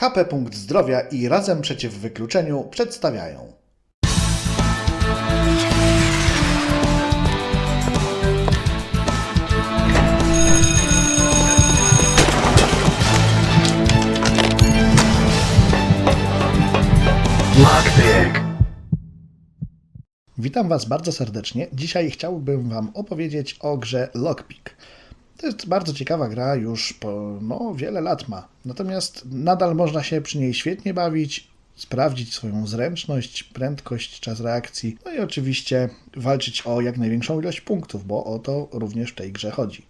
HP Punkt Zdrowia i Razem Przeciw Wykluczeniu przedstawiają. Lockpick. Witam Was bardzo serdecznie. Dzisiaj chciałbym Wam opowiedzieć o grze Lockpick. To jest bardzo ciekawa gra, już po no, wiele lat ma. Natomiast nadal można się przy niej świetnie bawić, sprawdzić swoją zręczność, prędkość, czas reakcji, no i oczywiście walczyć o jak największą ilość punktów, bo o to również w tej grze chodzi.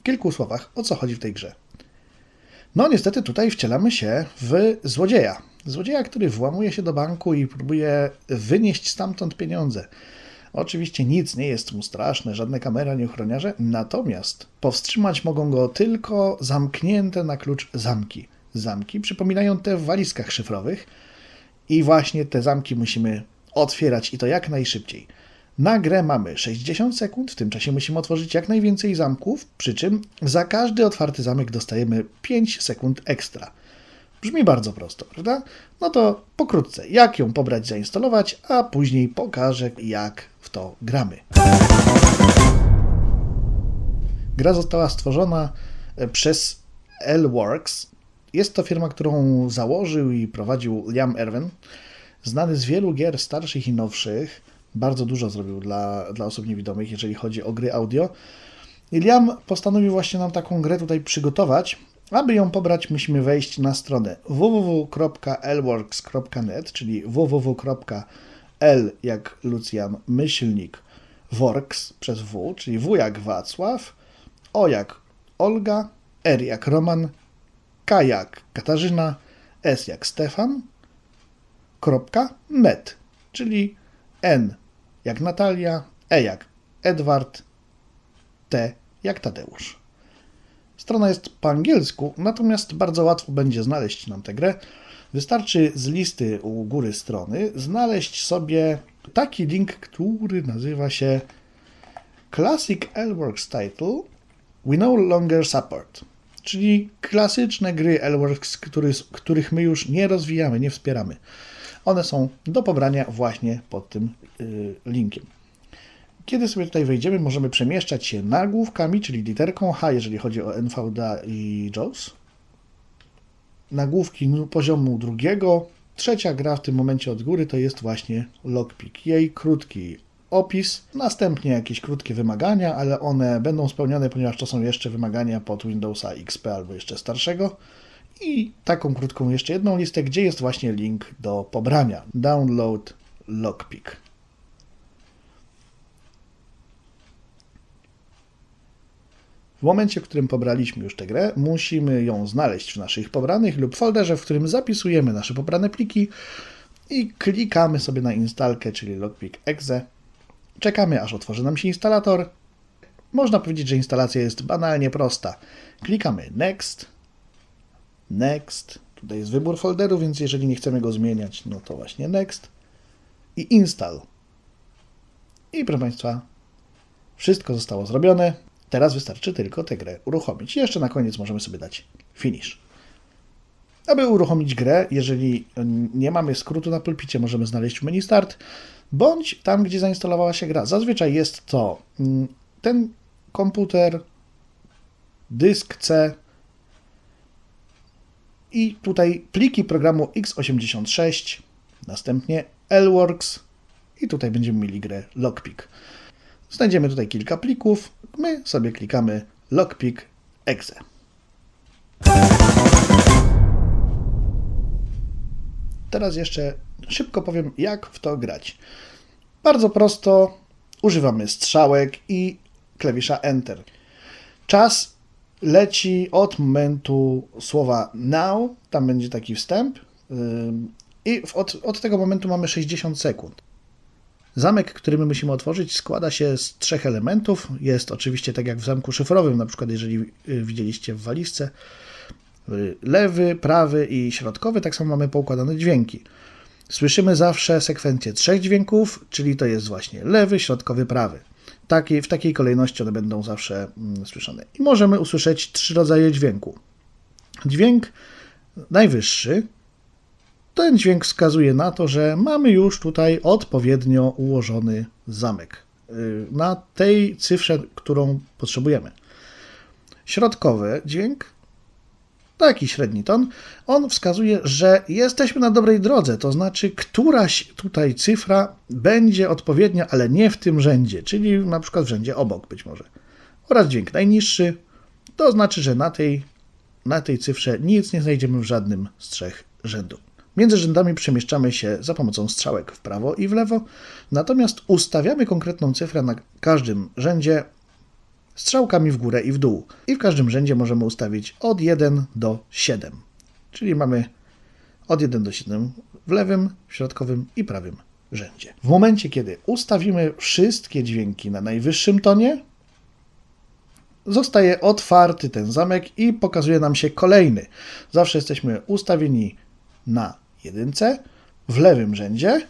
W kilku słowach, o co chodzi w tej grze. No, niestety tutaj wcielamy się w złodzieja. Złodzieja, który włamuje się do banku i próbuje wynieść stamtąd pieniądze. Oczywiście nic nie jest mu straszne, żadne kamery ani ochroniarze, natomiast powstrzymać mogą go tylko zamknięte na klucz zamki. Zamki przypominają te w walizkach szyfrowych i właśnie te zamki musimy otwierać i to jak najszybciej. Na grę mamy 60 sekund, w tym czasie musimy otworzyć jak najwięcej zamków, przy czym za każdy otwarty zamek dostajemy 5 sekund ekstra. Brzmi bardzo prosto, prawda? No to pokrótce, jak ją pobrać, zainstalować, a później pokażę, jak w to gramy. Gra została stworzona e, przez L-Works. Jest to firma, którą założył i prowadził Liam Erwin, znany z wielu gier starszych i nowszych. Bardzo dużo zrobił dla, dla osób niewidomych, jeżeli chodzi o gry audio. I Liam postanowił właśnie nam taką grę tutaj przygotować. Aby ją pobrać, musimy wejść na stronę www.lworks.net, czyli www.l jak Lucjan myślnik works przez W, czyli W jak Wacław, O jak Olga, R jak Roman, K jak Katarzyna, S jak Stefan, kropka net, czyli N jak Natalia, E jak Edward, T jak Tadeusz. Strona jest po angielsku, natomiast bardzo łatwo będzie znaleźć nam tę grę. Wystarczy z listy u góry strony znaleźć sobie taki link, który nazywa się Classic L-Works Title We No Longer Support, czyli klasyczne gry L-Works, który, których my już nie rozwijamy, nie wspieramy. One są do pobrania właśnie pod tym y, linkiem. Kiedy sobie tutaj wejdziemy, możemy przemieszczać się nagłówkami, czyli literką H, jeżeli chodzi o NVDA i JAWS. Nagłówki poziomu drugiego. Trzecia gra w tym momencie od góry to jest właśnie Lockpick. Jej krótki opis, następnie jakieś krótkie wymagania, ale one będą spełnione, ponieważ to są jeszcze wymagania pod Windowsa XP albo jeszcze starszego. I taką krótką jeszcze jedną listę, gdzie jest właśnie link do pobrania. Download Lockpick. W momencie, w którym pobraliśmy już tę grę, musimy ją znaleźć w naszych pobranych lub folderze, w którym zapisujemy nasze pobrane pliki i klikamy sobie na instalkę, czyli Lockpick Exe. Czekamy, aż otworzy nam się instalator. Można powiedzieć, że instalacja jest banalnie prosta. Klikamy Next, Next. Tutaj jest wybór folderu, więc jeżeli nie chcemy go zmieniać, no to właśnie Next i Install. I proszę Państwa, wszystko zostało zrobione. Teraz wystarczy tylko tę grę uruchomić. Jeszcze na koniec możemy sobie dać Finish. Aby uruchomić grę, jeżeli nie mamy skrótu na pulpicie, możemy znaleźć w menu Start, bądź tam, gdzie zainstalowała się gra. Zazwyczaj jest to mm, ten komputer, dysk C i tutaj pliki programu x86, następnie Lworks i tutaj będziemy mieli grę Lockpick. Znajdziemy tutaj kilka plików. My sobie klikamy Lockpick. Teraz jeszcze szybko powiem, jak w to grać. Bardzo prosto używamy strzałek i klawisza Enter. Czas leci od momentu słowa now, tam będzie taki wstęp, i od, od tego momentu mamy 60 sekund. Zamek, który my musimy otworzyć, składa się z trzech elementów. Jest oczywiście tak jak w zamku szyfrowym, na przykład jeżeli y, widzieliście w walizce, y, lewy, prawy i środkowy, tak samo mamy poukładane dźwięki. słyszymy zawsze sekwencję trzech dźwięków, czyli to jest właśnie lewy, środkowy, prawy. W takiej kolejności one będą zawsze mm, słyszane. I możemy usłyszeć trzy rodzaje dźwięku. Dźwięk najwyższy, ten dźwięk wskazuje na to, że mamy już tutaj odpowiednio ułożony zamek y, na tej cyfrze, którą potrzebujemy. Środkowy dźwięk, taki średni ton, on wskazuje, że jesteśmy na dobrej drodze, to znaczy któraś tutaj cyfra będzie odpowiednia, ale nie w tym rzędzie, czyli na przykład w rzędzie obok być może. Oraz dźwięk najniższy, to znaczy, że na tej, na tej cyfrze nic nie znajdziemy w żadnym z trzech rzędów. Między rzędami przemieszczamy się za pomocą strzałek w prawo i w lewo, natomiast ustawiamy konkretną cyfrę na każdym rzędzie strzałkami w górę i w dół. I w każdym rzędzie możemy ustawić od 1 do 7. Czyli mamy od 1 do 7 w lewym, środkowym i prawym rzędzie. W momencie, kiedy ustawimy wszystkie dźwięki na najwyższym tonie, zostaje otwarty ten zamek i pokazuje nam się kolejny. Zawsze jesteśmy ustawieni na jedynce w lewym rzędzie,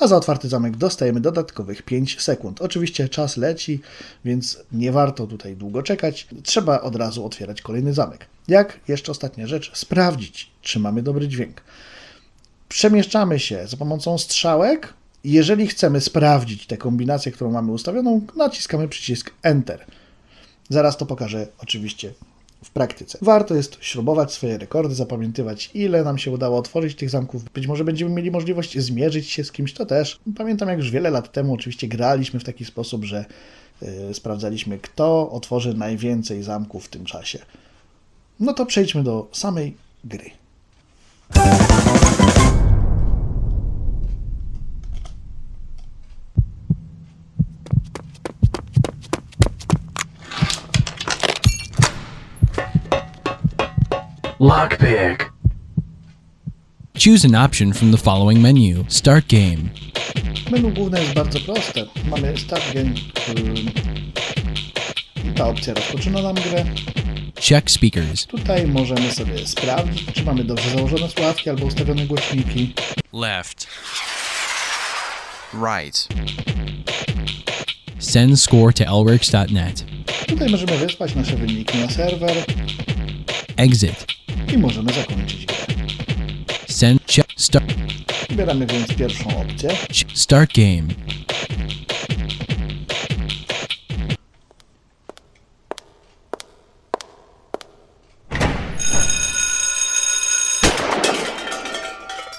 a za otwarty zamek dostajemy dodatkowych 5 sekund. Oczywiście czas leci, więc nie warto tutaj długo czekać. Trzeba od razu otwierać kolejny zamek. Jak jeszcze ostatnia rzecz, sprawdzić, czy mamy dobry dźwięk. Przemieszczamy się za pomocą strzałek. Jeżeli chcemy sprawdzić tę kombinację, którą mamy ustawioną, naciskamy przycisk Enter. Zaraz to pokażę oczywiście w praktyce. Warto jest śrubować swoje rekordy, zapamiętywać, ile nam się udało otworzyć tych zamków. Być może będziemy mieli możliwość zmierzyć się z kimś, to też. Pamiętam, jak już wiele lat temu oczywiście graliśmy w taki sposób, że yy, sprawdzaliśmy, kto otworzy najwięcej zamków w tym czasie. No to przejdźmy do samej gry. Lockpick. Choose an option from the following menu. Start game. Menu główne jest bardzo proste. Mamy Start Game yy, ta opcja rozpoczyna nam grę. Check speakers. Tutaj możemy sobie sprawdzić, czy mamy dobrze założone słuchawki albo ustawione głośniki. left, Right. Send score to lworks.net. Tutaj możemy wysłać nasze wyniki na serwer Exit. I możemy zakończyć grę. Send check start Wybieramy więc pierwszą opcję. start game.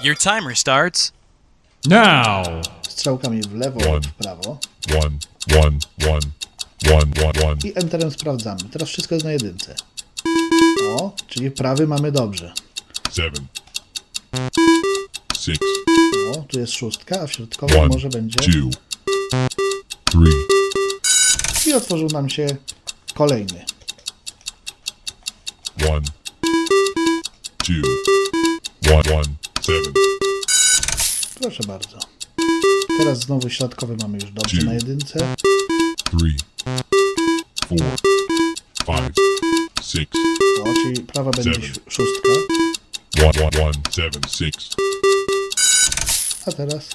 your timer starts. Now! Strzałkami w lewo One. w prawo. One, one, one, one, one, one. I Enterem sprawdzamy. Teraz wszystko jest na jedynce. O, czyli prawy mamy dobrze. Seven. Six. O, tu jest szóstka, a w środkowym One, może będzie... two, three, I otworzył nam się kolejny. one, two, one, one, seven, Proszę bardzo. Teraz znowu środkowy mamy już dobrze Two. na jedynce. three, four, Seven. ś- szóstka. one, one, one, seven, six, A teraz...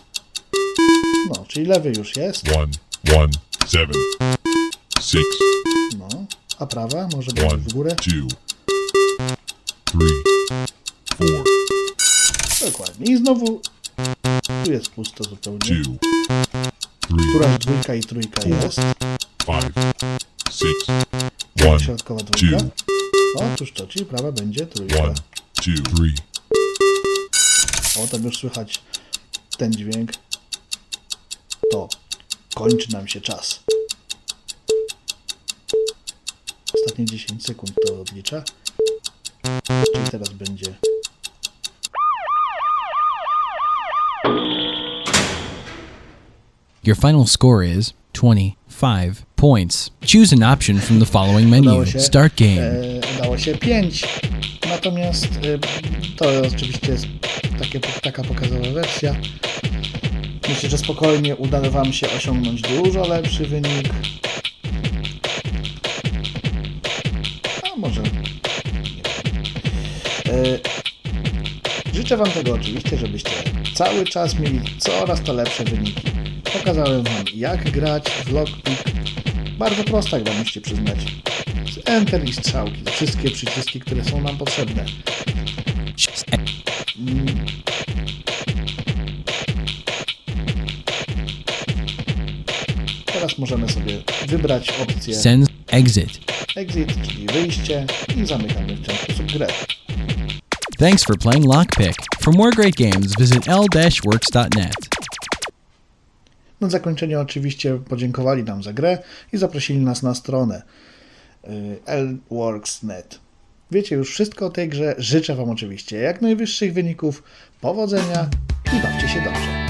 No, czyli lewy już jest. one, one, seven, six, No, a prawa może one, w górę. two, three, four, Dokładnie. I znowu tu jest pusto zupełnie. Któraś dwójka i trójka jest. one, Środkowa dwójka. Two, O, tuż to, czyli prawa będzie trójka. one, two, three, O, tam już słychać ten dźwięk. To kończy nam się czas. Ostatnie 10 sekund to odlicza. Czyli teraz będzie Your final score is 25 points. Choose an option from the following menu. Udało się, Start game. e, udało się 5. Natomiast e, to oczywiście jest takie, taka pokazowa wersja. Myślę, że spokojnie uda Wam się osiągnąć dużo lepszy wynik. A może. Nie wiem. E, Życzę Wam tego oczywiście, żebyście cały czas mieli coraz to lepsze wyniki. Pokazałem Wam jak grać w Lockpick. Bardzo prosto, jak Wam musicie przyznać. Z Enter i strzałki, wszystkie przyciski, które są nam potrzebne. Teraz możemy sobie wybrać opcję Send exit. Exit, czyli wyjście i zamykamy w ten sposób grę. Thanks for playing Lockpick. For more great games, visit l-works.net. Na zakończenie oczywiście podziękowali nam za grę i zaprosili nas na stronę y, lworks.net. Wiecie już wszystko o tej grze. Życzę Wam oczywiście jak najwyższych wyników, powodzenia i bawcie się dobrze.